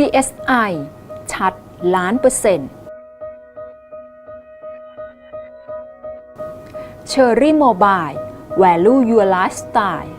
PSI ชัดล้านเปอร์เซ็นต์ Cherry Mobile Value Your Lifestyle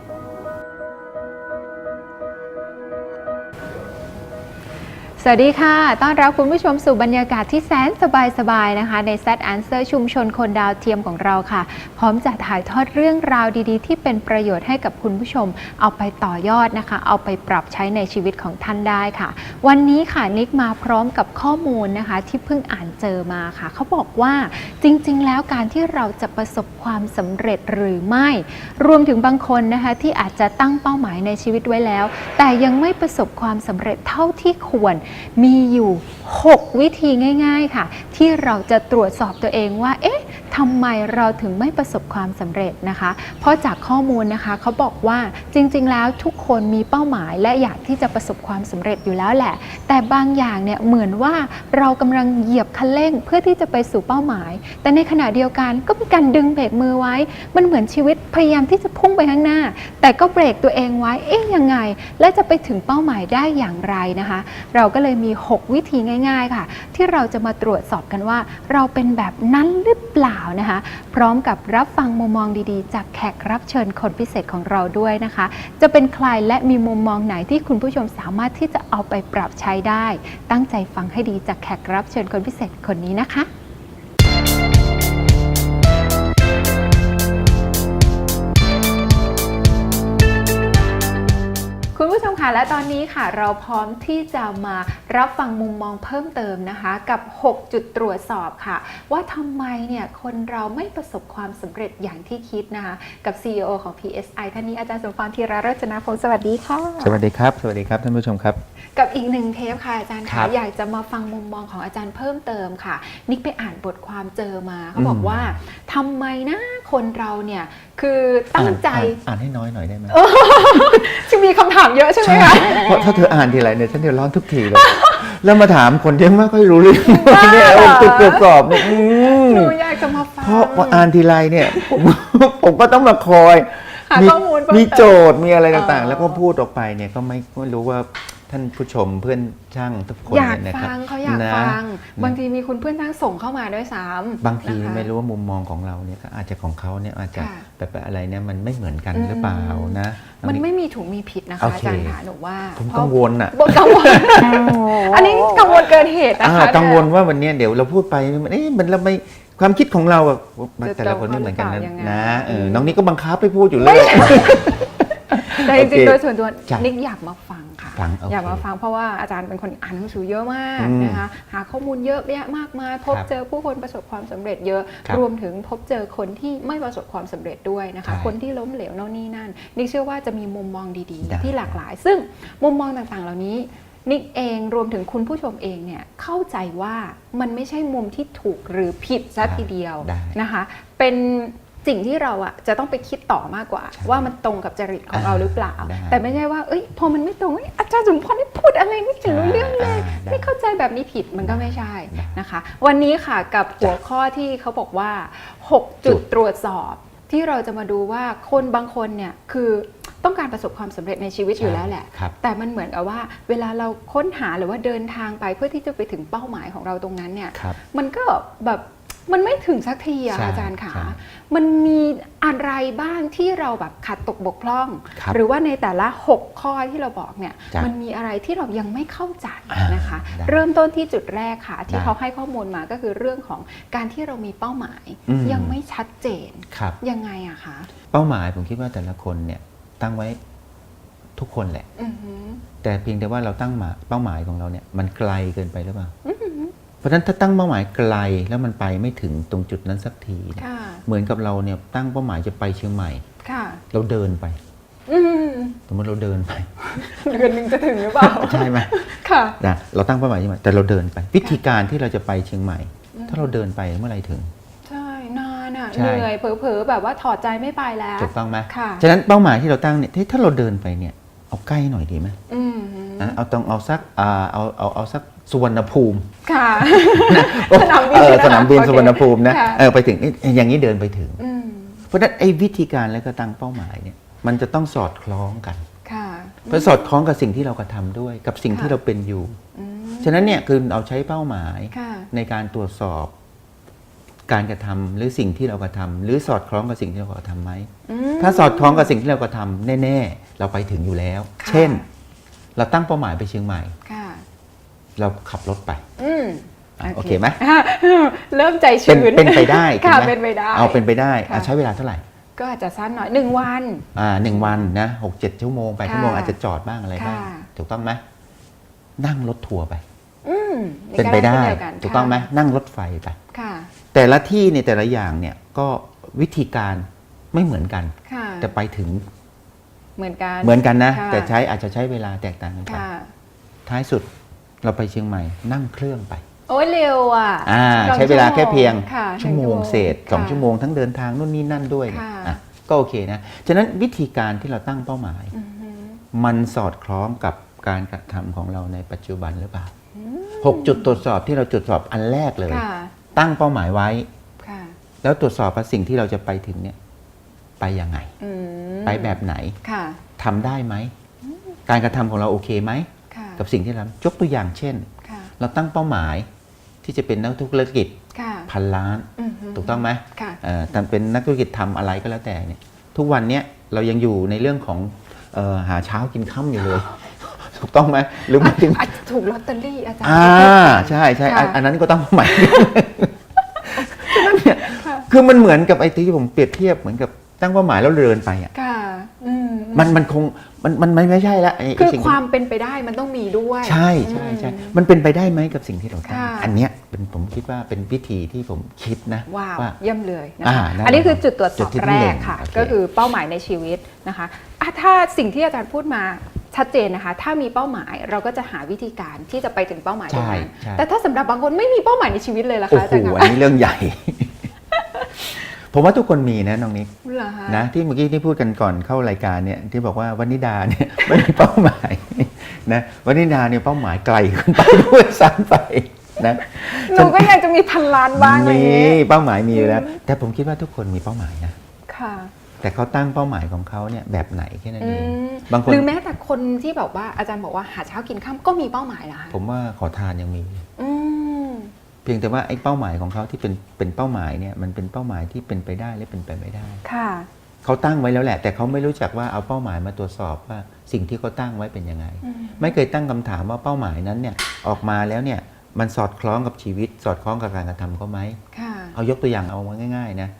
สวัสดีค่ะ ต้อนรับคุณผู้ชมสู่บรรยากาศที่แสนสบายๆนะคะ ใน Set Answer ชุมชนคนดาวเทียมของเราค่ะ พร้อมจะถ่ายทอดเรื่องราวดีๆ ที่เป็นประโยชน์ให้กับคุณผู้ชม เอาไปต่อยอดนะคะ เอาไปปรับใช้ในชีวิตของท่านได้ค่ะ วันนี้ค่ะนิกมาพร้อมกับข้อมูลนะคะ ที่เพิ่งอ่านเจอมาค่ะ เขาบอกว่าจริงๆ แล้วการที่เราจะประสบความสำเร็จหรือไม่ รวมถึงบางคนนะคะที่อาจจะตั้งเป้าหมายในชีวิตไว้แล้ว แต่ยังไม่ประสบความสำเร็จเท่าที่ควรมีอยู่ 6 วิธีง่าย ๆค่ะ ที่เราจะตรวจสอบตัวเองว่าเอ๊ะ ทำไมเราถึงไม่ประสบความสำเร็จนะคะ เพราะจากข้อมูลนะคะเขาบอกว่าจริงๆ แล้วทุกคนมีเป้าหมายและอยากที่จะประสบความสำเร็จอยู่แล้วแหละ แต่บางอย่างเนี่ยเหมือนว่าเรากำลังเหยียบคันเร่งเพื่อที่จะไปสู่เป้าหมาย แต่ในขณะเดียวกันก็มีการดึงเบรกมือไว้ มันเหมือนชีวิตพยายามที่จะพุ่งไปข้างหน้า แต่ก็เบรกตัวเองไว้เอ๊ะยังไง และจะไปถึงเป้าหมายได้อย่างไรนะคะ เราก็เลยมี 6 วิธีง่าย ๆ ค่ะ ที่เราจะมาตรวจสอบกันว่า เราเป็นแบบนั้นหรือเปล่า นะคะ พร้อมกับรับฟังมุมมองดีๆ จากแขกรับเชิญคนพิเศษของเราด้วยนะคะ จะเป็นใครและมีมุมมองไหนที่คุณผู้ชมสามารถที่จะเอาไปปรับใช้ได้ ตั้งใจฟังให้ดีจากแขกรับเชิญคนพิเศษคนนี้นะคะ คุณผู้ชมค่ะ และตอนนี้ค่ะเราพร้อมที่จะมารับฟังมุมมองเพิ่มเติมนะคะ กับ 6 จุดตรวจสอบค่ะ ว่าทำไมเนี่ยคนเราไม่ประสบความสำเร็จอย่างที่คิดนะคะ กับ CEO ของ PSI ท่านนี้อาจารย์สมพรธีระรัตนพงศ์สวัสดีค่ะ สวัสดีครับ สวัสดีครับท่านผู้ชมครับ กับอีกหนึ่งเทปค่ะอาจารย์ครัคะบอยากจะมาฟังมุมมองของอาจารย์เพิ่มเติมค่ะ นิกไปอ่านบทความเจอมาเขาบอกอืมว่าทำไมนะคนเราเนี่ย คือตั้งใจอ่านอ่านให้น้อยหน่อยได้ไหมจะมีคำถามเยอะใช่ไหมคะเพราะถ้าเธออ่านทีไรเนี่ยฉันเดือดร้อนทุกทีเลย แล้วมาถามคนที่ไม่ค่อยรู้เรื่องบ้าเนี่ยเหรอตุกกรอบๆเนี่ยอืมหนูอยากจะมาฟังเพราะว่าอ่านทีไรเนี่ย ผมผมก็ต้องมาคอยหาข้อมูลเพิ่มมีเติมโจทย์มีอะไรต่างอ๋อๆแล้วก็พูดออกไปเนี่ยก็ไม่ไม่รู้ว่า ท่านผู้ชมเพื่อนช่างทุกคนอยากเนี่ยนะครับฟังเขาอยากนะฟังนะบางทีมีคุณเพื่อนทั้งส่งเข้ามาด้วยซ้ำบางทีนะคะไม่รู้ว่ามุมมองของเราเนี่ยก็อาจจะของเขาเนี่ยอาจจะค่ะแบบอะไรเนี่ยมันไม่เหมือนกันอืมหรือเปล่านะ มันอัไม่มีถูกมีผิดนะคะโออาเคจารย์ค่ะหนูว่าผมเพราะกังวลอะบกังวลอันนี้กังวลเกินเหตุนะอ่าคะกังวลว่าวันเนี้ยเดี๋ยวเราพูดไปมันเอ๊ะมันเราไม่ความคิดของเราอะจะแต่ละคนไม่เหมือนกันตรงนะหรือเปล่ายังไงนะเอออืมน้องนี่ก็บังคับไปพูดอยู่เลย แต่จริงๆโอเคโดยส่วนตัวจ้ะนิกอยากมาฟังค่ะ ฟังโอเคอยากมาฟังเพราะว่าอาจารย์เป็นคนอ่านหนังสือเยอะมากอืมนะคะหาข้อมูลเยอะแยะมากมายพบครับเจอผู้คนประสบความสำเร็จเยอะ ครับรวมถึงพบเจอคนที่ไม่ประสบความสำเร็จด้วยนะคะ ใช่คนที่ล้มเหลวโน่นนี่นั่นนิกเชื่อว่าจะมีมุมมองดีได้ ๆ ที่หลากหลาย ซึ่งมุมมองต่างๆ เหล่านี้ นิกเองรวมถึงคุณผู้ชมเองเนี่ยเข้าใจว่ามันไม่ใช่มุมที่ถูกหรือผิดซะทีเดียวได้ นะคะ เป็น สิ่งที่เราอะจะต้องไปคิดต่อมากกว่าใช่ว่ามันตรงกับจริตของเราหรือเปล่า ได้แต่ไม่ใช่ว่าเอ้ยพอมันไม่ตรงเอ้ยอาจารย์สมพรนี่พูดอะไรไม่เห็นรู้เรื่องเลย อ่าได้ไม่เข้าใจแบบนี้ผิดมันก็ไม่ใช่ได้นะคะ วันนี้ค่ะกับหัวข้อที่เขาบอกว่า 6 จุดตรวจสอบที่เราจะมาดูว่าคนบางคนเนี่ยคือต้องการประสบความสำเร็จในชีวิตอยู่แล้วแหละ ครับ แต่มันเหมือนกับว่า เวลาเราค้นหาหรือว่าเดินทางไปเพื่อที่จะไปถึงเป้าหมายของเราตรงนั้นเนี่ย ครับ มันก็แบบ มันไม่ถึงสักทีอะใช่อาจารย์ขาใช่มันมีอะไรบ้างที่เราแบบขาดตกบกพร่อง ครับหรือว่าในแต่ละ 6 ข้อที่เราบอกเนี่ย จ้ะมันมีอะไรที่เรายังไม่เข้าใจอ่านนะคะได้เริ่มต้นที่จุดแรกค่ะ ที่ได้เขาให้ข้อมูลมาก็คือเรื่องของการที่เรามีเป้าหมาย อืม ยังไม่ชัดเจน ครับ ยังไงอะคะเป้าหมายผมคิดว่าแต่ละคนเนี่ยตั้งไว้ทุกคนแหละ อือหือแต่เพียงแต่ว่าเราตั้งหมาเป้าหมายของเราเนี่ยมันไกลเกินไปหรือเปล่าอือหือ เพราะฉะนั้นถ้าตั้งเป้าหมายไกลแล้วมันไปไม่ถึงตรงจุดนั้นสักทีเนี่ยค่ะ เหมือนกับเราเนี่ยตั้งเป้าหมายจะไปเชียงใหม่ ค่ะ เราเดินไป อืมสมมติเราเดินไป เดือนหนึ่งจะถึงหรือเปล่า ใช่ไหมค่ะ นะเราตั้งเป้าหมายเชียงใหม่แต่เราเดินไป วิธีการที่เราจะไปเชียงใหม่อืมถ้าเราเดินไปเมื่อไหรถึง ใช่ นานอะใช่ เหนื่อย เผลอๆ แบบว่าถอดใจไม่ไปแล้ว ถูกต้องไหมค่ะ ฉะนั้นเป้าหมายที่เราตั้งเนี่ยถ้าเราเดินไปเนี่ยเอาใกล้หน่อยดีไหมอืม นะเอาต้องเอาสักอ่าเอาเอาเอาสัก สุวรรณภูมิค่ะโอ้สนามบินเออนะคะสนามบินโอเคสุวรรณภูมินะค่ะเออไปถึงเอ๊ะอย่างนี้เดินไปถึงอืมเพราะฉะนั้นไอ้วิธีการและก็ตั้งเป้าหมายเนี่ยมันจะต้องสอดคล้องกันค่ะเพราะสอดคล้องกับสิ่งที่เรากระทำด้วย กับสิ่งที่ค่ะเราเป็นอยู่อืมฉะนั้นเนี่ยคือเอาใช้เป้าหมายค่ะในการตรวจสอบการกระทำหรือสิ่งที่เรากระทำหรือสอดคล้องกับสิ่งที่เรากระทำไหมมถ้าสอดคล้องกับสิ่งที่เรากระทำแน่ ๆ เราไปถึงอยู่แล้วค่ะเช่น เราตั้งเป้าหมายไปเชียงใหม่ค่ะ เราขับรถไปอืมอะโอเคไหมเริ่มใจเป็นชื้นเป็นไปได้ค่ะถูกหมเป็นไปได้เอาเป็นไปได้ค่ะอะใช้เวลาเท่าไหร่ ก็อาจจะสั้นหน่อยหนึ่งวันอ่าหนึ่งวันนะหกเจ็ดชั่วโมงแปดค่ะชั่วโมงอาจจะจอดบ้างอะไรบ้างค่ะถูกต้องไหมนั่งรถทัวร์ไปอืมเป็นไปได้เช่นเยวนถูกต้องไหมค่ะนั่งรถไฟไปค่ะแต่ละที่ในแต่ละอย่างเนี่ยก็วิธีการไม่เหมือนกันค่ะแต่ไปถึงเหมือนกันเหมือนกันนะค่ะแต่ใช้อาจจะใช้เวลาแตกต่างกันไปค่ะท้ายสุด เราไปเชียงใหม่นั่งเครื่องไป โอ้ยเร็วอะอ่าสองใช้เวลาแค่เพียงค่ะชั่วโมงเศษสองค่ะชั่วโมงทั้งเดินทางนู่นนี่นั่นด้วยค่ะอะก็โอเคนะ ฉะนั้นวิธีการที่เราตั้งเป้าหมายอือหือมันสอดคล้องกับการกระทำของเราในปัจจุบันหรือเปล่าหกจุดตรวจสอบที่เราตรวจสอบอันแรกเลยค่ะตั้งเป้าหมายไว้ค่ะแล้วตรวจสอบว่าสิ่งที่เราจะไปถึงเนี่ย ไปยังไงอืมไปแบบไหนค่ะทำได้ไหม การกระทำของเราโอเคไหมค่ะ กับสิ่งที่เรายกตัวอย่างเช่นค่ะเราตั้งเป้าหมายที่จะเป็นนักธุรกิจค่ะพันล้านอือหือถูกต้องไหมค่ะเอ่อทำเป็นนักธุรกิจทำอะไรก็แล้วแต่เนี่ยทุกวันเนี้ยเรายังอยู่ในเรื่องของเออหาเช้ากินค่ำอยู่เลยถูกต้องไหมหรือหมายถึงอาจจะถูกลอตเตอรี่อาจารย์อ่าใช่ใช่อันค่ะอันนั้นก็ต้องเป้าหมายฉะนั้นเนี่ยคือมันเหมือนกับไอ้ที่ผมเปรียบเทียบเหมือนกับตั้งเป้าหมายแล้วเดินไปอะค่ะอื มมันมันคงมันมันมันไม่ใช่ละไอ้ไอ้คือสิ่งความเป็นไปได้มันต้องมีด้วย ใช่ใช่ใช่อืมมันเป็นไปได้ไหมกับสิ่งที่เราตั้งค่ะอันเนี้ยเป็นผมคิดว่าเป็นวิธีที่ผมคิดนะว้าวว่าเยี่ยมเลยนะอ่าคะได้อันนี้คือจุดตรวจสจุอดบที่แรหนึ่กงค่ะโอเคก็คือเป้าหมายในชีวิตนะคะอะถ้าสิ่งที่อาจารย์พูดมาชัดเจนนะคะ ถ้ามีเป้าหมายเราก็จะหาวิธีการที่จะไปถึงเป้าหมายตรงนั้นใช่ใช่แต่ถ้าสำหรับบางคนไม่มีเป้าหมายในชีวิตเลยล่ะโอ้คะอาโหจารย์อันคะนี้เรื่องใหญ่ ผมว่าทุกคนมีนะน้องนิกเหรอคะนะที่เมื่อกี้ที่พูดกันก่อนเข้ารายการเนี่ยที่บอกว่าวันนิดาเนี่ยไม่มีเป้าหมายนะวันนิดาเนี่ยเป้าหมายไกลขึ้นไปด้วยซ้ำไปนะหนูก็อยากจะมีพันล้านบ้างอะไรมีอย่างนี้เป้าหมายมีอยู่แล้วแต่ผมคิดว่าทุกคนมีเป้าหมายนะค่ะแต่เขาตั้งเป้าหมายของเขาเนี่ยแบบไหนแค่นั้นอืเองมบางคนหรือแม้แต่คนที่แบบว่าอาจารย์บอกว่าหาเช้ากินข้ามก็มีเป้าหมายเหรอคะผมว่าขอทานยังมีอืมเพียงแต่ว่าไอ้เป้าหมายของเขาที่เป็นเป็นเป้าหมายเนี่ยมันเป็นเป้าหมายที่เป็นไปได้และเป็นไปไม่ได้ค่ะเขาตั้งไว้แล้วแหละ แต่เขาไม่รู้จักว่าเอาเป้าหมายมาตรวจสอบว่าสิ่งที่เขาตั้งไว้เป็นยังไงอืมไม่เคยตั้งคำถามว่าเป้าหมายนั้นเนี่ยออกมาแล้วเนี่ยมันสอดคล้องกับชีวิต สอดคล้องกับการกระทำเขาไหมค่ะเอายกตัวอย่างเอามาง่าย ๆ นะ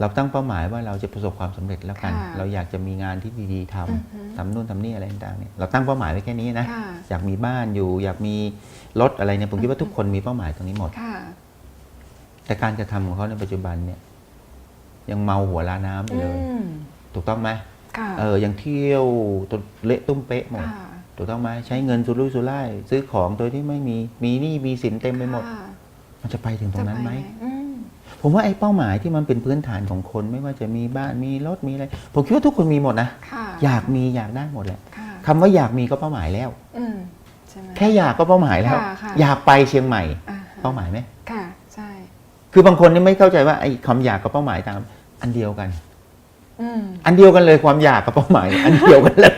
เราตั้งเป้าหมายว่าเราจะประสบความสำเร็จแล้วกันค่ะเราอยากจะมีงานที่ดีๆทำอือฮึทำนู่นทำนี่อะไรต่างๆเนี่ยเราตั้งเป้าหมายไว้แค่นี้นะค่ะอยากมีบ้านอยู่ อยากมี รถอะไรเนี่ยผมคิดว่าทุกคนมีเป้าหมายตรงนี้หมดค่ะแต่การกระทำของเขาในปัจจุบันเนี่ย ยังเมาหัวลาน้ำอยู่เลยอืมถูกต้องไหมค่ะเออยังเที่ยวตัวเละตุ้มเป๊ะหมดค่ะถูกต้องไหมใช้เงินสุรุ่ยสุร่ายซื้อของโดยที่ไม่มีมีหนี้มีสินเต็มไปหมดค่ะมันจะไปถึงตรงนั้นไหมจะปอืมผมว่าไอ้เป้าหมายที่มันเป็นพื้นฐานของคนไม่ว่าจะมีบ้านมีรถมีอะไรผมคิดว่าทุกคนมีหมดนะค่ะอยากมีอยากได้หมดแหละค่ะคำว่าอยากมีก็เป้าหมายแล้วอืมใช่ไหม แค่อยากก็เป้าหมายแล้ว ค่ะค่ะ อยากไปเชียงใหม่ อ่าฮะเป้าหมายไหมค่ะ ใช่ คือบางคนนี่ไม่เข้าใจว่าไอ้คำอยากกับเป้าหมายตาม อันเดียวกัน อืมอันเดียวกันเลยความอยากกับเป้าหมาย อันเดียวกันเลย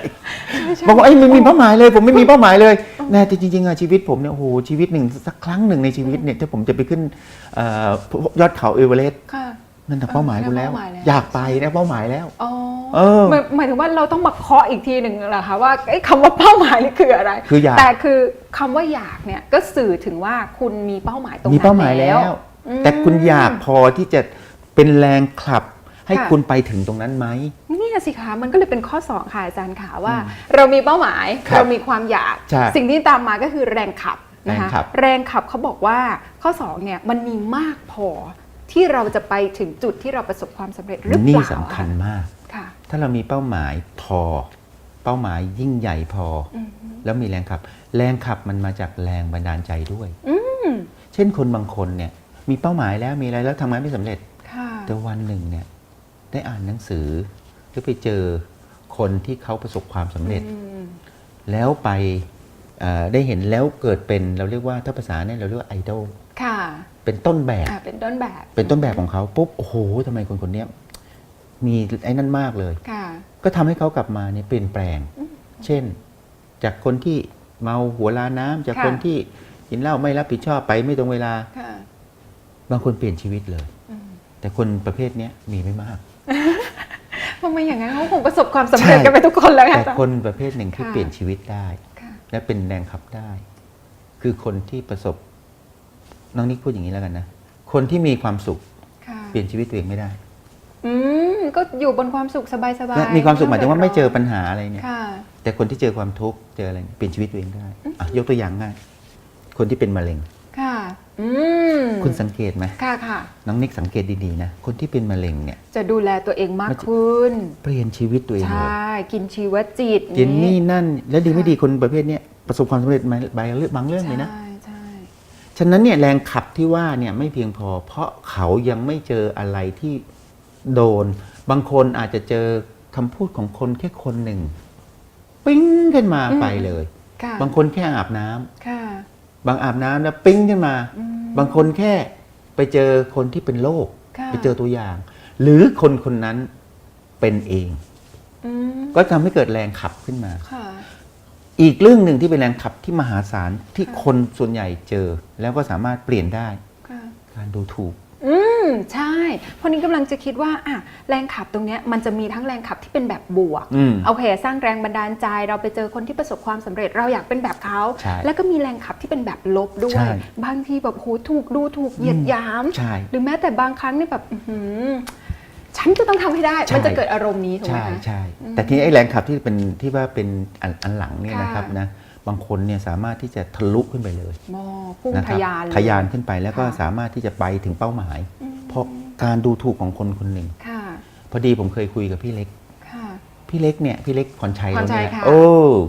ใช่ใช่บอกว่าไอ้ยไม่มีเป้าหมายเลย ผมไม่มีเป้าหมายเลยแน่แต่จริงๆอะชีวิตผมเนี่ยโอ้โหชีวิตหนึ่งสักครั้งหนึ่งในชีวิตเนี่ยถ้าผมจะไปขึ้นเอ่อยอดเขาเอเวอเรสต์ ค่ะ นั่นแต่เป้าหมายกูแล้ว เป้าหมายแล้ว อยากไปนะเป้าหมายแล้ว อ๋อเออหมายหมายถึงว่าเราต้องมาเคาะอีกทีหนึ่งเหรอคะว่าไอ้คำว่าเป้าหมายนี่คืออะไรคืออยาก แต่คือคำว่าอยากเนี่ยก็สื่อถึงว่าคุณมีเป้าหมายตรงนั้นมีเป้าหมายแล้ว อืม แต่คุณอยากพอที่จะเป็นแรงขับ ให้ค่ะ คุณไปถึงตรงนั้นไหมนี่นะสิคะมันก็เลยเป็นข้อสองค่ะอาจารย์ค่ะว่า เรามีเป้าหมายครับเรามีความอยาก ใช่สิ่งที่ตามมาก็คือแรงขับนะแรงคะขับแรงขับเขาบอกว่าข้อสองเนี่ยมันมีมากพอ ที่เราจะไปถึงจุดที่เราประสบความสำเร็จหรือเปนี่ล่าสำคัญมากค่ะถ้าเรามีเป้าหมายพอ เป้าหมายยิ่งใหญ่พออมแล้วมีแรงขับ แรงขับมันมาจากแรงบันดาลใจด้วยอืมเช่นคนบางคนเนี่ย มีเป้าหมายแล้วมีอะไรแล้วทำงานไม่สำเร็จค่ะแต่วันหนึ่งเนี่ย ได้อ่านหนังสือหรือไปเจอคนที่เขาประสบความสำเร็จอืมแล้วไปเอ่อได้เห็นแล้วเกิดเป็นเราเรียกว่าถ้าภาษาเนี่ยเราเรียกว่าไอดอลค่ะ เป็นต้นแบบ อ่าเป็นต้นแบบเป็นต้นแบบของเขาปุ๊บโอ้โหทำไมคนคนเนี้ยมีไอ้นั่นมากเลย ค่ะ ก็ทำให้เขากลับมาเนี่ยเปลี่ยนแปลงเช่น จากคนที่เมาหัวลาน้ำจากค่ะ คนที่กินเหล้าไม่รับผิดชอบไปไม่ตรงเวลา ค่ะบางคนเปลี่ยนชีวิตเลย อืมแต่คนประเภทเนี้ยมีไม่มาก ทำไมอย่างนั้นเขาคงประสบความสำเร็จกันไปทุกคนแล้วค่ะแต่คนประเภทหนึ่งที่ค่ะ เปลี่ยนชีวิตได้ ค่ะ และเป็นแรงขับได้ คือคนที่ประสบ น้องนิกพูดอย่างนี้แล้วกันนะ คนที่มีความสุขค่ะเปลี่ยนชีวิตตัวเองไม่ได้อืมก็อยู่บนความสุขสบายๆและมีความสุขหมายถึงว่าไม่เจอปัญหาหาอะไรเนี่ย ค่ะ แต่คนที่เจอความทุกข์เจออะไรเปลี่ยนชีวิตตัวเองได้อะยกตัวอย่างง่ายคนที่เป็นมะเร็ง ค่ะ อืมคุณสังเกตไหมค่ะค่ะ น้องนิกสังเกตดีๆนะคนที่เป็นมะเร็งเนี่ย จะดูแลตัวเองมากมันจะขึ้น เปลี่ยนชีวิตตัวเองใชเลย่ กินชีวจิต กินนี่นั่น และดีไม่ดีคนประเภทเนี้ยประสบความสำเร็จมาบางเรื่องบางเรื่องเลยนะ ใช่ใช่ ฉะนั้นเนี่ยแรงขับที่ว่าเนี่ยไม่เพียงพอ เพราะเขายังไม่เจออะไรที่โดน บางคนอาจจะเจอคำพูดของคนแค่คนหนึ่ง ปิ้งขึ้นมาไปเลยค่ะบางคนแค่อาบน้ำค่ะบางอาบน้ำแล้วปิ้งขึ้นมาอืมบางคนแค่ไปเจอคนที่เป็นโรคค่ะไปเจอตัวอย่าง หรือคนคนนั้นเป็นเองอืมก็ทำให้เกิดแรงขับขึ้นมาค่ะ อีกเรื่องหนึ่งที่เป็นแรงขับที่มหาศาลที่ค่ะคนส่วนใหญ่เจอ แล้วก็สามารถเปลี่ยนได้ ค่ะ การดูถูก อืม ใช่ เพราะนี้กำลังจะคิดว่าอะแรงขับตรงเนี้ยมันจะมีทั้งแรงขับที่เป็นแบบบวก อืมโอเคสร้างแรงบันดาลใจ เราไปเจอคนที่ประสบความสำเร็จเราอยากเป็นแบบเขา ใช่แล้วก็มีแรงขับที่เป็นแบบลบด้วใช่ ย บางทีแบบโหถูกดูถูกเหยียดหยาม ใช่ หรือแม้แต่บางครั้งเนี่ยแบบอื้อหือ ฉันจะต้องทำให้ได้ใช่มันจะเกิดอารมณ์นี้ถูกไหมใช่คะใช่อืมแต่ทีนี้ไอ้แรงขับที่เป็นที่ว่าเป็นอันอันหลังเนี่ยค่ะนะครับนะบางคนเนี่ยสามารถที่จะทะลุขึ้นไปเลยมอพุ่งนะคทะรับยานเลยทะยานขึ้นไปแล้วก็ค่ะสามารถที่จะไปถึงเป้าหมายอืมเพราะการดูถูกของคนคนหนึ่งค่ะพอดีผมเคยคุยกับพี่เล็กค่ะพี่เล็กเนี่ยพี่เล็กพรชัยพรชัยเราเนี่ยค่ะโอ้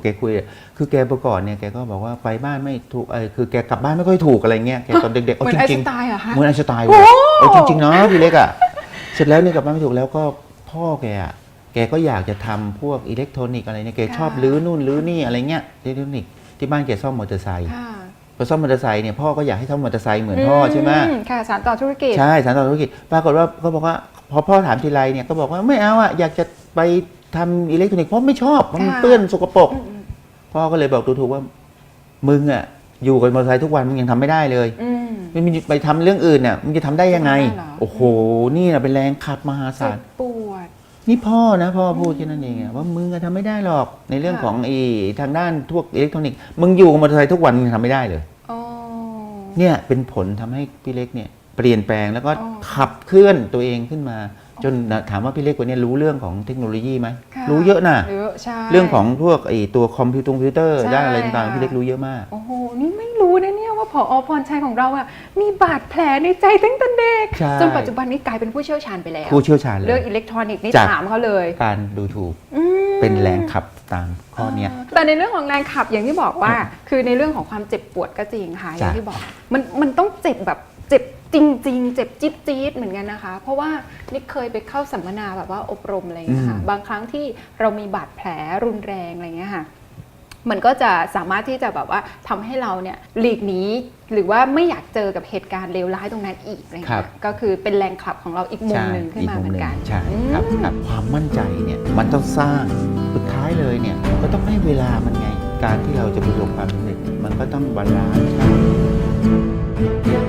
แกคุยคือแกเมื่อก่อนเนี่ยแกก็บอกว่าไปบ้านไม่ถูกเออคือแกกลับบ้านไม่ค่อยถูกอะไรเงี้ยแกตอนเด็กๆเหมืเอาอนจไอน์ริสงไตล์เหรอคะๆเหมือนไอน์สไตล์โอ้เลยเออจริงๆนะพี่เล็กอะ เสร็จแล้วเนี่ยกลับบ้านไม่ถูกแล้วก็พ่อแกอะแกก็อยากจะทำพวกอิเล็กทรอนิกส์อะไรเนี่ยแกชอบรื้อนู่นรื้อนี่อะไรเงี้ยอิเล็กทรอนิกส์ที่บ้านแกซ่อมมอเตอร์ไซค์ค่ะพอซ่อมมอเตอร์ไซค์เนี่ยพ่อก็อยากให้ซ่อมมอเตอร์ไซค์เหมือนพ่อใช่ไหม ค่ะสารต่อธุรกิจ ใช่สารต่อธุรกิจปรากฏว่าเขาบอกว่าพอพ่อถามทีไรเนี่ยก็บอกว่าไม่เอาอะอยากจะไปทำอิเล็กทรอนิกส์เพราะไม่ชอบเพราะมันค่ะ เปื้อนสกปรกอืมพ่อก็เลยบอกดูถูกว่า มึงอะอยู่กับมอเตอร์ไซค์ทุกวันมึงยังทำไม่ได้เลย อืม ไม่มีไปทำเรื่องอื่นเนี่ยมึงจะทำได้ยังไงจะทำได้เหรอโอ้โห นี่นะเป็นแรงขับมหาเจ็ศาลบปวด นี่พ่อนะพ่อพูดแค่นั้นเองอะว่ามึงอะทำไม่ได้หรอกในเรื่องค่ะของไอ้ทางด้านพวกอิเล็กทรอนิกส์มึงอยู่กับมอเตอร์ไซค์ทุกวันมึงทำไม่ได้เลยอ๋อเนี่ยเป็นผลทำให้พี่เล็กเนี่ยเปลี่ยนแปลงแล้วก็อ๋อขับเคลื่อนตัวเองขึ้นมา จนถามว่าพี่เล็กคนนี้รู้เรื่องของเทคโนโลยีไหมค่ะรู้เยอะนะเยอะใช่เรื่องของพวกไอ้ตัวคอมพิวตงคอมพิวเตอร์ใช่ด้านอะไรต่างค่ะๆพี่เล็กรู้เยอะมากโอ้โหนี่ไม่รู้นะเนี่ยว่า ผอพรชัยของเราอะมีบาดแผลในใจตั้งแต่เด็กใช่ จนปัจจุบันนี้กลายเป็นผู้เชี่ยวชาญไปแล้ว ผู้เชี่ยวชาญเลเรื่อยงอิเล็กทรอนิกส์นี่จาก ถามเขาเลยการดูถูกอืม เป็นแรงขับตามข้อเนี้ย แต่ในเรื่องของแรงขับอย่างที่บอกว่า คือในเรื่องของความเจ็บปวดก็จริงค่ะ อย่างที่บอกมันมันต้องเจ็บแบบเจ็บจริง ๆ เจ็บจี๊ดจี๊ดเหมือนกันนะคะ เพราะว่านี่เคยไปเข้าสัมมนาแบบว่าอบรมอะไรอย่างเงี้ยค่ะอืม บางครั้งที่เรามีบาดแผลรุนแรงอะไรเงี้ยค่ะ มันก็จะสามารถที่จะแบบว่าทำให้เราเนี่ยหลีกหนีหรือว่าไม่อยากเจอกับเหตุการณ์เลวร้ายตรงนั้นอีกอะไรครัเงี้บยก็คือเป็นแรงขับของเราอีกมุมหนึ่งขึ้นมาเหมือนกันใช่อืมครับครับความมั่นใจเนี่ยมันต้องสร้างสุดท้ายเลยเนี่ยก็ต้องให้เวลามันไงการที่เราจะประสบความสำเร็จมันก็ต้องบาลานซ์กัน